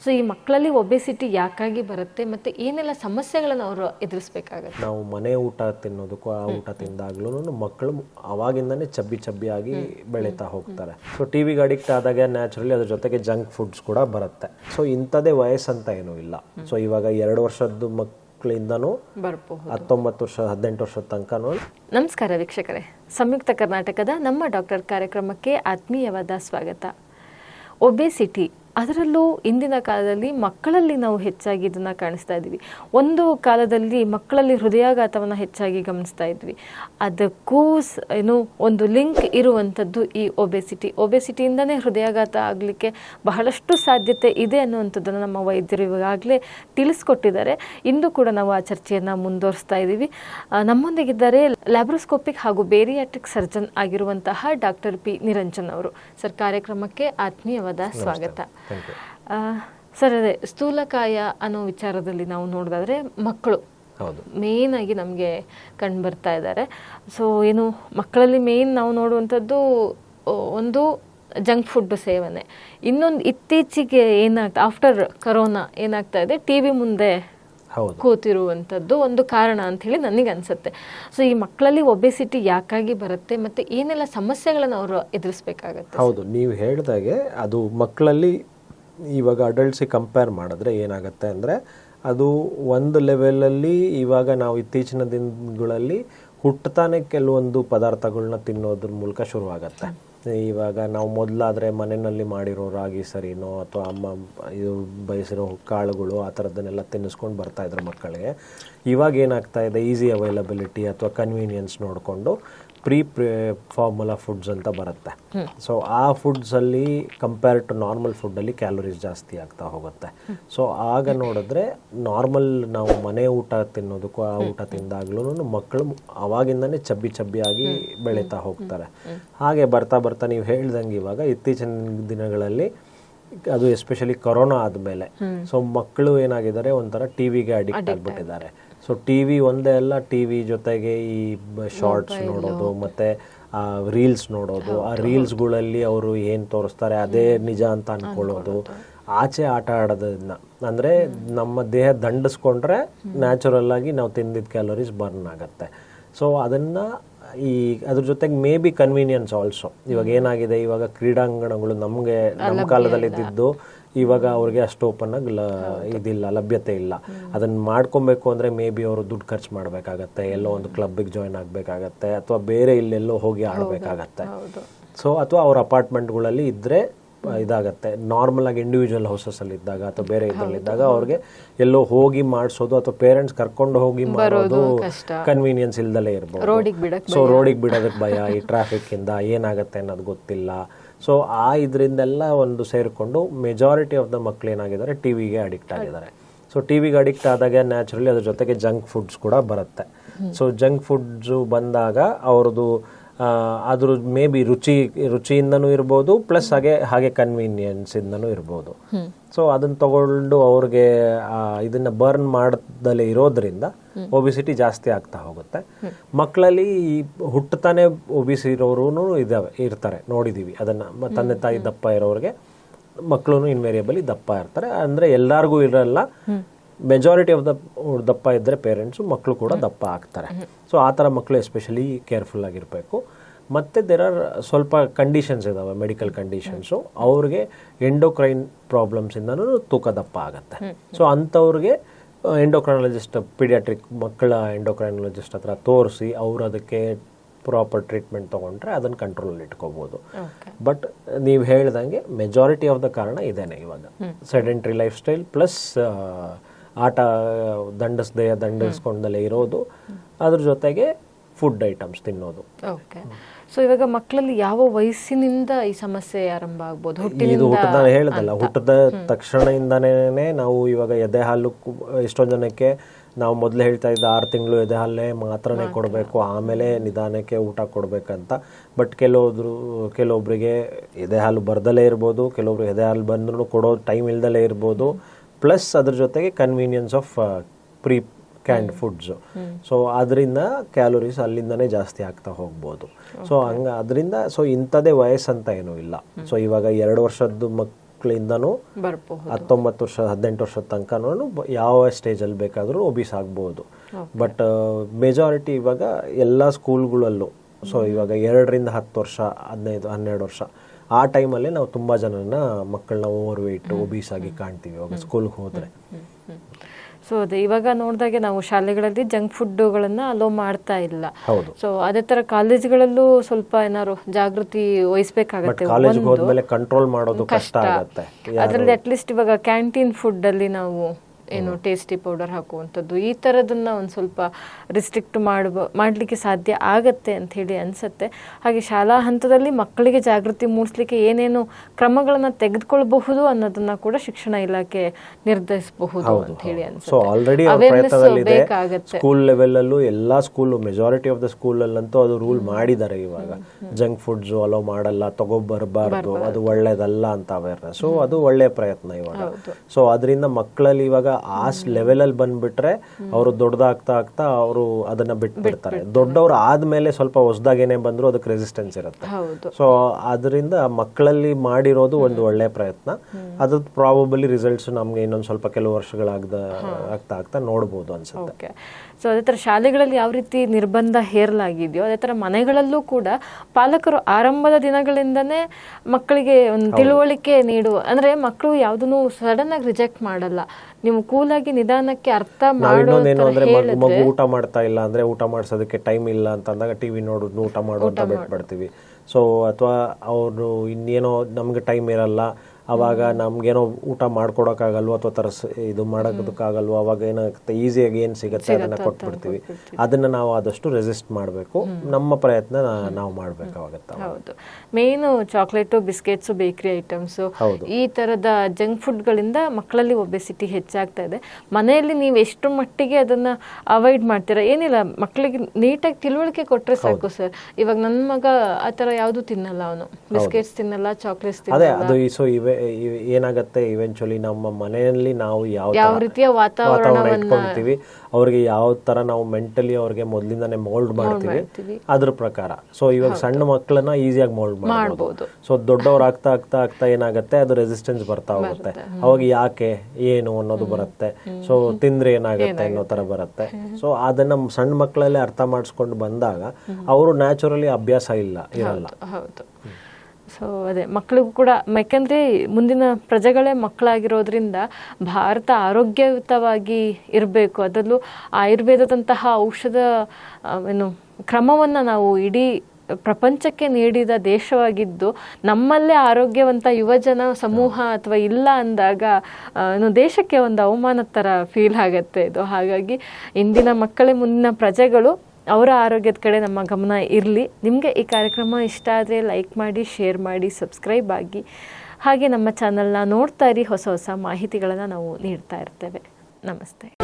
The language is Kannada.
ಸೊ ಈ ಮಕ್ಕಳಲ್ಲಿ ಒಬೆಸಿಟಿ ಯಾಕಾಗಿ ಬರುತ್ತೆ ಮತ್ತೆ ಏನೆಲ್ಲ ಸಮಸ್ಯೆಗಳನ್ನು ಅವರು ಎದುರಿಸಬೇಕಾಗುತ್ತೆ? ನಾವು ಮನೆ ಊಟ ತಿನ್ನೋದಕ್ಕೂ ಆ ಊಟ ತಿಂದಾಗ್ಲೂ ಮಕ್ಕಳು ಅವಾಗಿಂದನೇ ಚಬ್ಬಿ ಚಬ್ಬಿಯಾಗಿ ಬೆಳೀತಾ ಹೋಗ್ತಾರೆ. ಸೊ ಟಿ ವಿಗೆ ಅಡಿಕ್ಟ್ ಆದಾಗ ನ್ಯಾಚುರಲಿ ಅದ್ರ ಜೊತೆಗೆ ಜಂಕ್ ಫುಡ್ಸ್ ಕೂಡ ಬರುತ್ತೆ. ಸೊ ಇಂಥದ್ದೇ ವಯಸ್ಸಂತ ಏನೂ ಇಲ್ಲ. ಸೊ ಇವಾಗ ಎರಡು ವರ್ಷದ ಮಕ್ಕಳಿಂದನೂ ಹತ್ತೊಂಬತ್ತು ವರ್ಷ ಹದಿನೆಂಟು ವರ್ಷದ ತನಕನೂ ನಮಸ್ಕಾರ ವೀಕ್ಷಕರೇ. ಸಂಯುಕ್ತ ಕರ್ನಾಟಕದ ನಮ್ಮ ಡಾಕ್ಟರ್ ಕಾರ್ಯಕ್ರಮಕ್ಕೆ ಆತ್ಮೀಯವಾದ ಸ್ವಾಗತ. ಒಬೆಸಿಟಿ ಅದರಲ್ಲೂ ಇಂದಿನ ಕಾಲದಲ್ಲಿ ಮಕ್ಕಳಲ್ಲಿ ನಾವು ಹೆಚ್ಚಾಗಿ ಇದನ್ನ ಕಾಣಿಸ್ತಾ ಇದ್ದೀವಿ. ಒಂದು ಕಾಲದಲ್ಲಿ ಮಕ್ಕಳಲ್ಲಿ ಹೃದಯಾಘಾತವನ್ನು ಹೆಚ್ಚಾಗಿ ಗಮನಿಸ್ತಾ ಇದ್ವಿ. ಅದಕ್ಕೂ ಏನು ಒಂದು ಲಿಂಕ್ ಇರುವಂಥದ್ದು ಈ ಒಬೆಸಿಟಿ. ಒಬೆಸಿಟಿಯಿಂದನೇ ಹೃದಯಾಘಾತ ಆಗಲಿಕ್ಕೆ ಬಹಳಷ್ಟು ಸಾಧ್ಯತೆ ಇದೆ ಅನ್ನುವಂಥದ್ದನ್ನು ನಮ್ಮ ವೈದ್ಯರು ಇವಾಗಲೇ ತಿಳಿಸ್ಕೊಟ್ಟಿದ್ದಾರೆ. ಇಂದು ಕೂಡ ನಾವು ಆ ಚರ್ಚೆಯನ್ನು ಮುಂದುವರಿಸ್ತಾ ಇದ್ದೀವಿ. ನಮ್ಮೊಂದಿಗಿದ್ದಾರೆ ಲ್ಯಾಬ್ರೋಸ್ಕೋಪಿಕ್ ಹಾಗೂ ಬೇರಿಯಾಟ್ರಿಕ್ ಸರ್ಜನ್ ಆಗಿರುವಂತಹ ಡಾಕ್ಟರ್ ಪಿ ನಿರಂಜನ್ ಅವರು. ಸರ್ ಕಾರ್ಯಕ್ರಮಕ್ಕೆ ಆತ್ಮೀಯವಾದ ಸ್ವಾಗತ. ಸರ್ ಅದೇ ಸ್ಥೂಲಕಾಯ ಅನ್ನೋ ವಿಚಾರದಲ್ಲಿ ನಾವು ನೋಡೋದಾದ್ರೆ ಮಕ್ಕಳು. ಹೌದು. ಮೇನ್ ಆಗಿ ನಮಗೆ ಕಂಡು ಬರ್ತಾ ಇದ್ದಾರೆ ಸೊ ಏನು ಮಕ್ಕಳಲ್ಲಿ ಮೇನ್ ನಾವು ನೋಡುವಂಥದ್ದು ಒಂದು ಜಂಕ್ ಫುಡ್ ಸೇವನೆ. ಇನ್ನೊಂದು ಇತ್ತೀಚೆಗೆ ಏನಾಗ್ತಾ ಆಫ್ಟರ್ ಕರೋನಾ ಏನಾಗ್ತಾ ಇದೆ ಟಿ ವಿ ಮುಂದೆ ಕೂತಿರುವಂಥದ್ದು ಒಂದು ಕಾರಣ ಅಂತ ಹೇಳಿ ನನಗೆ ಅನ್ಸುತ್ತೆ. ಸೊ ಈ ಮಕ್ಕಳಲ್ಲಿ ಒಬೆಸಿಟಿ ಯಾಕಾಗಿ ಬರುತ್ತೆ ಮತ್ತೆ ಏನೆಲ್ಲ ಸಮಸ್ಯೆಗಳನ್ನು ಅವರು ಎದುರಿಸಬೇಕಾಗತ್ತೆ ಹೌದು ನೀವು ಹೇಳಿದಾಗೆ ಅದು ಮಕ್ಕಳಲ್ಲಿ ಇವಾಗ ಅಡಲ್ಟ್ಸಿಗೆ ಕಂಪೇರ್ ಮಾಡಿದ್ರೆ ಏನಾಗುತ್ತೆ ಅಂದರೆ ಅದು ಒಂದು ಲೆವೆಲಲ್ಲಿ ಇವಾಗ ನಾವು ಇತ್ತೀಚಿನ ದಿನಗಳಲ್ಲಿ ಹುಟ್ಟತಾನೆ ಕೆಲವೊಂದು ಪದಾರ್ಥಗಳನ್ನ ತಿನ್ನೋದ್ರ ಮೂಲಕ ಶುರುವಾಗತ್ತೆ. ಇವಾಗ ನಾವು ಮೊದಲಾದರೆ ಮನೆಯಲ್ಲಿ ಮಾಡಿರೋ ರಾಗಿ ಸರಿನೋ ಅಥವಾ ಅಮ್ಮ, ಇದು ಬಯಸಿರೋ ಕಾಳುಗಳು ಆ ಥರದ್ದನ್ನೆಲ್ಲ ತಿನ್ನಿಸ್ಕೊಂಡು ಬರ್ತಾ ಇದ್ರು ಮಕ್ಕಳಿಗೆ. ಇವಾಗ ಏನಾಗ್ತಾ ಇದೆ? ಈಸಿ ಅವೈಲಬಿಲಿಟಿ ಅಥವಾ ಕನ್ವೀನಿಯನ್ಸ್ ನೋಡಿಕೊಂಡು ಪ್ರೀ ಪ್ರಿ ಫಾರ್ಮುಲಾ ಫುಡ್ಸ್ ಅಂತ ಬರುತ್ತೆ. ಸೊ ಆ ಫುಡ್ಸಲ್ಲಿ ಕಂಪೇರ್ ಟು ನಾರ್ಮಲ್ ಫುಡ್ಡಲ್ಲಿ ಕ್ಯಾಲೋರೀಸ್ ಜಾಸ್ತಿ ಆಗ್ತಾ ಹೋಗುತ್ತೆ. ಸೊ ಆಗ ನೋಡಿದ್ರೆ ನಾರ್ಮಲ್ ನಾವು ಮನೆ ಊಟ ತಿನ್ನೋದಕ್ಕೂ ಆ ಊಟ ತಿಂದಾಗ್ಲೂ ಮಕ್ಕಳು ಅವಾಗಿಂದನೇ ಚಬ್ಬಿ ಚಬ್ಬಿಯಾಗಿ ಬೆಳೀತಾ ಹೋಗ್ತಾರೆ. ಹಾಗೆ ಬರ್ತಾ ಬರ್ತಾ ನೀವು ಹೇಳ್ದಂಗೆ ಇವಾಗ ಇತ್ತೀಚಿನ ದಿನಗಳಲ್ಲಿ ಅದು ಎಸ್ಪೆಷಲಿ ಕೊರೋನಾ ಆದಮೇಲೆ. ಸೊ ಮಕ್ಕಳು ಏನಾಗಿದ್ದಾರೆ ಒಂಥರ ಟಿವಿಗೆ ಅಡಿಕ್ಟ್ ಆಗಿಬಿಟ್ಟಿದ್ದಾರೆ. ಸೊ ಟಿ ವಿ ಒಂದೇ ಅಲ್ಲ ಟಿ ವಿ ಜೊತೆಗೆ ಈ ಶಾರ್ಟ್ಸ್ ನೋಡೋದು ಮತ್ತೆ ರೀಲ್ಸ್ ನೋಡೋದು ಆ ರೀಲ್ಸ್ಗಳಲ್ಲಿ ಅವರು ಏನು ತೋರಿಸ್ತಾರೆ ಅದೇ ನಿಜ ಅಂತ ಅನ್ಕೊಳ್ಳೋದು. ಆಚೆ ಆಟ ಆಡೋದನ್ನ. ಅಂದರೆ ನಮ್ಮ ದೇಹ ದಂಡಿಸ್ಕೊಂಡ್ರೆ ನ್ಯಾಚುರಲ್ ಆಗಿ ನಾವು ತಿಂದಿದ್ದ ಕ್ಯಾಲೋರೀಸ್ ಬರ್ನ್ ಆಗುತ್ತೆ. ಸೊ ಅದನ್ನು ಈ ಅದ್ರ ಜೊತೆಗೆ ಮೇ ಬಿ ಕನ್ವೀನಿಯನ್ಸ್ ಆಲ್ಸೋ ಇವಾಗ ಏನಾಗಿದೆ ಇವಾಗ ಕ್ರೀಡಾಂಗಣಗಳು ನಮಗೆ ನಮ್ಮ ಕಾಲದಲ್ಲಿ ಇದ್ದಿದ್ದು ಇವಾಗ ಅವ್ರಿಗೆ ಅಷ್ಟು ಓಪನ್ ಆಗಿ ಲ- ಇದಿಲ್ಲ ಲಭ್ಯತೆ ಇಲ್ಲ. ಅದನ್ನ ಮಾಡ್ಕೊಬೇಕು ಅಂದ್ರೆ ಮೇ ಬಿ ಅವರು ದುಡ್ಡು ಖರ್ಚು ಮಾಡಬೇಕಾಗತ್ತೆ ಎಲ್ಲೋ ಒಂದು ಕ್ಲಬ್ಬಿಗೆ ಜಾಯ್ನ್ ಆಗಬೇಕಾಗತ್ತೆ ಅಥವಾ ಬೇರೆ ಇಲ್ಲೆಲ್ಲೋ ಹೋಗಿ ಆಡಬೇಕಾಗತ್ತೆ. ಸೊ ಅಥವಾ ಅವ್ರ ಅಪಾರ್ಟ್ಮೆಂಟ್ಗಳಲ್ಲಿ ಇದ್ರೆ ಇದಾಗತ್ತೆ. ನಾರ್ಮಲ್ ಆಗಿ ಇಂಡಿವಿಜುವಲ್ ಹೌಸಸ್ ಅಲ್ಲಿ ಇದ್ದಾಗ ಅಥವಾ ಬೇರೆ ಇದ್ರಲ್ಲಿ ಇದ್ದಾಗ ಅವ್ರಿಗೆ ಎಲ್ಲೋ ಹೋಗಿ ಮಾಡಿಸೋದು ಅಥವಾ ಪೇರೆಂಟ್ಸ್ ಕರ್ಕೊಂಡು ಹೋಗಿ ಮಾಡೋದು ಕನ್ವೀನಿಯನ್ಸ್ ಇಲ್ದಲೇ ಇರ್ಬೋದು. ಸೊ ರೋಡಿಗೆ ಬಿಡೋದಕ್ಕೆ ಭಯ ಈ ಟ್ರಾಫಿಕ್ ಇಂದ ಏನಾಗುತ್ತೆ ಅನ್ನೋದು ಗೊತ್ತಿಲ್ಲ. ಸೊ ಆ ಇದರಿಂದೆಲ್ಲ ಒಂದು ಸೇರಿಕೊಂಡು ಮೆಜಾರಿಟಿ ಆಫ್ ದ ಮಕ್ಳು ಏನಾಗಿದ್ದಾರೆ ಟಿವಿಗೆ ಅಡಿಕ್ಟ್ ಆಗಿದ್ದಾರೆ. ಸೊ ಟಿವಿಗೆ ಅಡಿಕ್ಟ್ ಆದಾಗ ನ್ಯಾಚುರಲಿ ಅದ್ರ ಜೊತೆಗೆ ಜಂಕ್ ಫುಡ್ಸ್ ಕೂಡ ಬರುತ್ತೆ. ಸೊ ಜಂಕ್ ಫುಡ್ಸು ಬಂದಾಗ ಅವ್ರದ್ದು ಅದ್ರ ಮೇ ಬಿ ರುಚಿ ರುಚಿಯಿಂದನೂ ಇರ್ಬೋದು ಪ್ಲಸ್ ಹಾಗೆ ಹಾಗೆ ಕನ್ವೀನಿಯನ್ಸ್ ಇಂದನೂ ಇರ್ಬೋದು ಸೊ ಅದನ್ನ ತಗೊಂಡು ಅವ್ರಿಗೆ ಇದನ್ನ ಬರ್ನ್ ಮಾಡ್ದಲೇ ಇರೋದ್ರಿಂದ ಒಬಿಸಿಟಿ ಜಾಸ್ತಿ ಆಗ್ತಾ ಹೋಗುತ್ತೆ. ಮಕ್ಕಳಲ್ಲಿ ಹುಟ್ಟತಾನೆ ಒಬಿಸಿ ಇರೋರು ಇದಾವೆ ಇರ್ತಾರೆ ನೋಡಿದೀವಿ. ಅದನ್ನ ತಂದೆ ತಾಯಿ ದಪ್ಪ ಇರೋರಿಗೆ ಮಕ್ಕಳು ಇನ್ವೇರಿಯಬಲಿ ದಪ್ಪ ಇರ್ತಾರೆ. ಅಂದ್ರೆ ಎಲ್ಲಾರ್ಗೂ ಇರಲ್ಲ. ಮೆಜಾರಿಟಿ ಆಫ್ ದ ದಪ್ಪ ಇದ್ದರೆ ಪೇರೆಂಟ್ಸು ಮಕ್ಕಳು ಕೂಡ ದಪ್ಪ ಆಗ್ತಾರೆ. ಸೊ ಆ ಥರ ಮಕ್ಕಳು ಎಸ್ಪೆಷಲಿ ಕೇರ್ಫುಲ್ ಆಗಿರಬೇಕು. ಮತ್ತು ದೇರ್ ಆರ್ ಸ್ವಲ್ಪ ಕಂಡೀಷನ್ಸ್ ಇದಾವೆ ಮೆಡಿಕಲ್ ಕಂಡೀಷನ್ಸು ಅವ್ರಿಗೆ ಎಂಡೋಕ್ರೈನ್ ಪ್ರಾಬ್ಲಮ್ಸಿಂದನೂ ತೂಕ ದಪ್ಪ ಆಗುತ್ತೆ. ಸೊ ಅಂಥವ್ರಿಗೆ ಎಂಡೋಕ್ರೈನಾಲಜಿಸ್ಟ್ ಪೀಡಿಯಾಟ್ರಿಕ್ ಮಕ್ಕಳ ಎಂಡೋಕ್ರೈನಾಲಜಿಸ್ಟ್ ಹತ್ರ ತೋರಿಸಿ ಅವ್ರು ಅದಕ್ಕೆ ಪ್ರಾಪರ್ ಟ್ರೀಟ್ಮೆಂಟ್ ತೊಗೊಂಡ್ರೆ ಅದನ್ನು ಕಂಟ್ರೋಲಲ್ಲಿ ಇಟ್ಕೋಬೋದು. ಬಟ್ ನೀವು ಹೇಳ್ದಂಗೆ ಮೆಜಾರಿಟಿ ಆಫ್ ದ ಕಾರಣ ಇದೇನೆ ಇವಾಗ. ಸೆಡೆಂಟ್ರಿ ಲೈಫ್ ಸ್ಟೈಲ್ ಪ್ಲಸ್ ಆಟ ದಂಡಿಸ್ದೆ ದಂಡಿಸ್ಕೊಂಡಲ್ಲೇ ಇರೋದು. ಅದ್ರ ಜೊತೆಗೆ ಫುಡ್ ಐಟಮ್ಸ್ ತಿನ್ನೋದು. ಓಕೆ ಸೊ ಇವಾಗ ಮಕ್ಕಳಲ್ಲಿ ಯಾವ ವಯಸ್ಸಿನಿಂದ ಈ ಸಮಸ್ಯೆ ಆರಂಭ ಆಗ್ಬೋದು? ಇದು ಹುಟ್ಟದ ಹೇಳ್ದಲ್ಲ ಹುಟ್ಟದ ತಕ್ಷಣದಿಂದನೇ ನಾವು ಇವಾಗ ಎದೆ ಹಾಲು ಎಷ್ಟೋ ಎಷ್ಟೊಂದು ಜನಕ್ಕೆ ನಾವು ಮೊದಲು ಹೇಳ್ತಾ ಇದ್ದ ಆರು ತಿಂಗಳು ಎದೆ ಹಾಲೇ ಮಾತ್ರನೇ ಕೊಡಬೇಕು ಆಮೇಲೆ ನಿಧಾನಕ್ಕೆ ಊಟ ಕೊಡಬೇಕಂತ. ಬಟ್ ಕೆಲವೊಬ್ರು ಕೆಲವೊಬ್ಬರಿಗೆ ಎದೆ ಹಾಲು ಬರ್ದಲೇ ಇರ್ಬೋದು ಕೆಲವೊಬ್ರು ಎದೆ ಹಾಲು ಬಂದ್ರೂ ಕೊಡೋ ಟೈಮ್ ಇಲ್ದಲೇ ಇರ್ಬೋದು. ಪ್ಲಸ್ ಅದ್ರ ಜೊತೆಗೆ convenience of pre canned foods so ಅದರಿಂದ ಕ್ಯಾಲೋರೀಸ್ ಅಲ್ಲಿಂದನೇ ಜಾಸ್ತಿ ಆಗ್ತಾ ಹೋಗ್ಬೋದು. ಸೊ ಹಂಗ ಅದರಿಂದ ಸೊ ಇಂಥದೇ ವಯಸ್ಸಂತ ಏನೂ ಇಲ್ಲ. ಸೊ ಇವಾಗ ಎರಡು ವರ್ಷದ ಮಕ್ ಮಕ್ಕಳಿಂದನೂ ಹತ್ತೊಂಬತ್ತು ವರ್ಷ ಹದಿನೆಂಟು ವರ್ಷದ ತನಕನೂ ಯಾವ ಸ್ಟೇಜಲ್ಲಿ ಬೇಕಾದರೂ ಒಬಿಸ್ ಆಗ್ಬೋದು ಬಟ್ ಮೆಜಾರಿಟಿ ಇವಾಗ ಎಲ್ಲ ಸ್ಕೂಲ್ಗಳಲ್ಲೂ ಸೊ ಇವಾಗ ಎರಡರಿಂದ ಹತ್ತು ವರ್ಷ ಹದಿನೈದು ಹನ್ನೆರಡು ವರ್ಷ ಆ ಟೈಮಲ್ಲಿ ನಾವು ತುಂಬ ಜನನ ಮಕ್ಕಳನ್ನ ಓವರ್ ವೆಯ್ಟ್ ಒಬೀಸ್ ಆಗಿ ಕಾಣ್ತೀವಿ ಇವಾಗ ಸ್ಕೂಲ್ಗೆ ಹೋದರೆ. ಸೊ ಅದೇ ಇವಾಗ ನೋಡಿದಾಗೆ ನಾವು ಶಾಲೆಗಳಲ್ಲಿ ಜಂಕ್ ಫುಡ್ಗಳನ್ನು ಅಲೋ ಮಾಡ್ತಾ ಇಲ್ಲ. ಸೊ ಅದೇ ತರ ಕಾಲೇಜ್ಗಳಲ್ಲೂ ಸ್ವಲ್ಪ ಏನಾದ್ರು ಜಾಗೃತಿ ವಹಿಸ್ಬೇಕಾಗತ್ತೆ ಕಾಲೇಜ್ಗೆ ಹೋದ್ಮೇಲೆ ಕಂಟ್ರೋಲ್ ಮಾಡೋದು ಕಷ್ಟ. ಆಗುತ್ತೆ. ಅದರಲ್ಲಿ ಅಟ್ಲೀಸ್ಟ್ ಇವಾಗ ಕ್ಯಾಂಟೀನ್ ಫುಡ್ ಅಲ್ಲಿ ನಾವು ಏನು ಟೇಸ್ಟಿ ಪೌಡರ್ ಹಾಕುವಂಥದ್ದು. ಈ ಥರದನ್ನ ಒಂದು ಸ್ವಲ್ಪ ರಿಸ್ಟ್ರಿಕ್ಟ್ ಮಾಡಬ ಮಾಡಲಿಕ್ಕೆ ಸಾಧ್ಯ ಆಗತ್ತೆ ಅಂತ ಹೇಳಿ ಅನ್ಸುತ್ತೆ. ಹಾಗೆ ಶಾಲಾ ಹಂತದಲ್ಲಿ ಮಕ್ಕಳಿಗೆ ಜಾಗೃತಿ ಮೂಡಿಸ್ಲಿಕ್ಕೆ ಏನೇನು ಕ್ರಮಗಳನ್ನು ತೆಗೆದುಕೊಳ್ಳಬಹುದು ಅನ್ನೋದನ್ನ ಕೂಡ ಶಿಕ್ಷಣ ಇಲಾಖೆ ನಿರ್ಧರಿಸಬಹುದು ಅಂತ ಹೇಳಿ ಸೊ ಅನ್ಸುತ್ತೆ ಅಲ್ಲೂ. ಸ್ಕೂಲ್ ಲೆವೆಲಲ್ಲೂ ಎಲ್ಲಾ ಸ್ಕೂಲ್ ಮೆಜಾರಿಟಿ ಆಫ್ ದ ಸ್ಕೂಲಲ್ಲಂತೂ ಅದು ರೂಲ್ ಮಾಡಿದ್ದಾರೆ ಇವಾಗ. ಜಂಕ್ ಫುಡ್ಸ್ ಅಲೋ ಮಾಡಲ್ಲ ತಗೊಬರ್ಬಾರ್ದು ಅದು ಒಳ್ಳೇದಲ್ಲ ಅಂತ ಅವೇರ್ನೆಸ್ ಸೊ ಅದು ಒಳ್ಳೆ ಪ್ರಯತ್ನ ಇವಾಗ. ಸೊ ಅದರಿಂದ ಮಕ್ಕಳಲ್ಲಿ ಇವಾಗ ಆ ಲೆವೆಲಲ್ಲಿ ಬಂದ್ಬಿಟ್ರೆ ಅವರು ದೊಡ್ಡದಾಗ್ತಾ ಆಗ್ತಾ ಅವರು ಅದನ್ನ ಬಿಟ್ಬಿಡ್ತಾರೆ ದೊಡ್ಡವ್ರು ಆದ್ಮೇಲೆ ಸ್ವಲ್ಪ ಹೊಸದಾಗೇನೆ ಬಂದ್ರು ಅದಕ್ಕೆ ರೆಸಿಸ್ಟೆನ್ಸ್ ಇರುತ್ತೆ. ಸೊ ಅದರಿಂದ ಮಕ್ಕಳಲ್ಲಿ ಮಾಡಿರೋದು ಒಂದು ಒಳ್ಳೆ ಪ್ರಯತ್ನ. ಅದ್ರದ್ದು ಪ್ರಾಬಬಲಿ ರಿಸಲ್ಟ್ಸ್ ನಮ್ಗೆ ಇನ್ನೊಂದು ಸ್ವಲ್ಪ ಕೆಲವು ವರ್ಷಗಳಾಗ್ದ ಆಗ್ತಾ ಆಗ್ತಾ ನೋಡ್ಬೋದು ಅನ್ಸುತ್ತೆ. ಸೊ ಅದೇ ಥರ ಶಾಲೆಗಳಲ್ಲಿ ಯಾವ ರೀತಿ ನಿರ್ಬಂಧ ಹೇರಲಾಗಿದೆಯೋ ಅದೇ ಥರ ಮನೆಗಳಲ್ಲೂ ಕೂಡ ಪಾಲಕರು ಆರಂಭದ ದಿನಗಳಿಂದನೇ ಮಕ್ಕಳಿಗೆ ಒಂದು ತಿಳುವಳಿಕೆ ನೀಡುವ ಅಂದ್ರೆ ಮಕ್ಕಳು ಯಾವುದನ್ನು ಸಡನ್ ಆಗಿ ರಿಜೆಕ್ಟ್ ಮಾಡಲ್ಲ. ನೀವು ಕೂಲಾಗಿ ನಿಧಾನಕ್ಕೆ ಅರ್ಥ ಇನ್ನೊಂದೇನು ಅಂದ್ರೆ ಮಗು- ಮಗು ಊಟ ಮಾಡ್ತಾ ಇಲ್ಲ ಅಂದ್ರೆ ಊಟ ಮಾಡಿಸೋದಕ್ಕೆ ಟೈಮ್ ಇಲ್ಲ ಅಂತ ಅಂದಾಗ ಟಿವಿ ನೋಡೋದು ಊಟ ಮಾಡು ಅಂತ ಬಿಟ್ಬಿಡ್ತೀವಿ. ಸೊ ಅಥವಾ ಅವರು ಇನ್ನೇನೋ ನಮ್ಗೆ ಟೈಮ್ ಇರಲ್ಲ ಅವಾಗ ನಮ್ಗೇನೋ ಊಟ ಮಾಡ್ಕೊಡಕ್ಕಾಗಲ್ವೋ ಅಥವಾ ತರಸ್ ಇದು ಮಾಡೋದಕ್ಕಾಗಲ್ವ ಅವಾಗ ಏನಾಗುತ್ತೆ ಈಸಿಯಾಗಿ ಏನು ಸಿಗುತ್ತೆ ಅದನ್ನ ಕೊಟ್ಬಿಡ್ತೀವಿ. ಅದನ್ನ ನಾವು ಆದಷ್ಟು ರೆಸಿಸ್ಟ್ ಮಾಡಬೇಕು. ನಮ್ಮ ಪ್ರಯತ್ನ ನಾವು ಮಾಡ್ಬೇಕಾಗತ್ತೆ. ಹೌದು. Main chocolate biscuits bakery items. ಹೌದು. ಈ ತರದ ಜಂಕ್ ಫುಡ್ಗಳಿಂದ ಮಕ್ಕಳಲ್ಲಿ ಒಬೆಸಿಟಿ ಹೆಚ್ಚಾಗ್ತಾ ಇದೆ. ಮನೆಯಲ್ಲಿ ನೀವು ಎಷ್ಟು ಮಟ್ಟಿಗೆ ಅದನ್ನ ಅವಾಯ್ಡ್ ಮಾಡ್ತೀರಾ? ಏನಿಲ್ಲ ಮಕ್ಕಳಿಗೆ ನೀಟಾಗಿ ತಿಳುವಳಿಕೆ ಕೊಟ್ಟರೆ ಸಾಕು ಸರ್. ಇವಾಗ ನನ್ನ ಮಗ ಆ ಥರ ಯಾವುದು ತಿನ್ನಲ್ಲ ಅವನು. ಬಿಸ್ಕೆಟ್ಸ್ ತಿನ್ನಲ್ಲ ಚಾಕ್ಲೇಟ್ಸ್ ಅದೇ ಅದು ಈ ಸೊ ಇವೆ- ಏನಾಗತ್ತೆ ಇವೆಂಚುಲಿ ನಮ್ಮ ಮನೆಯಲ್ಲಿ ನಾವು ಯಾವ ರೀತಿಯ ವಾತಾವರಣ ಇಟ್ಕೊಳ್ತೀವಿ ಇಟ್ಕೊಂತೀವಿ ಅವ್ರಿಗೆ ಯಾವ ತರ ನಾವು ಮೆಂಟಲಿ ಅವ್ರಿಗೆ ಮೊದಲಿಂದಾನೆ ಮೋಲ್ಡ್ ಮಾಡ್ತೀವಿ. ಅದ್ರ ಪ್ರಕಾರ. ಸೊ ಇವಾಗ ಸಣ್ಣ ಮಕ್ಕಳನ್ನ ಈಸಿಯಾಗಿ ಮೋಲ್ಡ್ ಮಾಡಬಹುದು ಮಾಡ್ಬೋದು. ಸೊ ದೊಡ್ಡವ್ರು ಆಗ್ತಾ ಆಗ್ತಾ ಆಗ್ತಾ ಏನಾಗುತ್ತೆ ಅದು ರೆಸಿಸ್ಟೆನ್ಸ್ ಬರ್ತಾ ಹೋಗುತ್ತೆ. ಅವಾಗ ಯಾಕೆ ಏನು ಅನ್ನೋದು ಬರುತ್ತೆ. ಸೊ ತಿಂದ್ರೆ ಏನಾಗುತ್ತೆ ಅನ್ನೋ ತರ ಬರುತ್ತೆ. ಸೊ ಅದನ್ನ ಸಣ್ಣ ಮಕ್ಕಳಲ್ಲೇ ಅರ್ಥ ಮಾಡಿಸ್ಕೊಂಡು ಬಂದಾಗ ಅವರು ನ್ಯಾಚುರಲಿ ಅಭ್ಯಾಸ ಇಲ್ಲ ಇರಲ್ಲ. ಹೌದು ಸೊ ಅದೇ ಮಕ್ಕಳಿಗೂ ಕೂಡ, ಯಾಕಂದ್ರೆ ಮುಂದಿನ ಪ್ರಜೆಗಳೇ ಮಕ್ಕಳಾಗಿರೋದ್ರಿಂದ ಭಾರತ ಆರೋಗ್ಯಯುತವಾಗಿ ಇರಬೇಕು. ಅದರಲ್ಲೂ ಆಯುರ್ವೇದದಂತಹ ಔಷಧ ಏನು, ಕ್ರಮವನ್ನು ನಾವು ಇಡೀ ಪ್ರಪಂಚಕ್ಕೆ ನೀಡಿದ ದೇಶವಾಗಿದ್ದು, ನಮ್ಮಲ್ಲೇ ಆರೋಗ್ಯವಂತ ಯುವಜನ ಸಮೂಹ ಅಥವಾ ಇಲ್ಲ ಅಂದಾಗ ದೇಶಕ್ಕೆ ಒಂದು ಅವಮಾನದ ಥರ ಫೀಲ್ ಆಗತ್ತೆ. ಇದು ಹಾಗಾಗಿ, ಇಂದಿನ ಮಕ್ಕಳೇ, ಮುಂದಿನ ಪ್ರಜೆಗಳು ಅವರ ಆರೋಗ್ಯದ ಕಡೆ ನಮ್ಮ ಗಮನ ಇರಲಿ. ನಿಮಗೆ ಈ ಕಾರ್ಯಕ್ರಮ ಇಷ್ಟ ಆದರೆ ಲೈಕ್ ಮಾಡಿ ಶೇರ್ ಮಾಡಿ ಸಬ್ಸ್ಕ್ರೈಬ್ ಆಗಿ. ಹಾಗೆ ನಮ್ಮ ಚಾನಲ್ನ ನೋಡ್ತಾ ಇರಿ. ಹೊಸ ಹೊಸ ಮಾಹಿತಿಗಳನ್ನು ನಾವು ನೀಡ್ತಾ ಇರ್ತೇವೆ. ನಮಸ್ತೆ.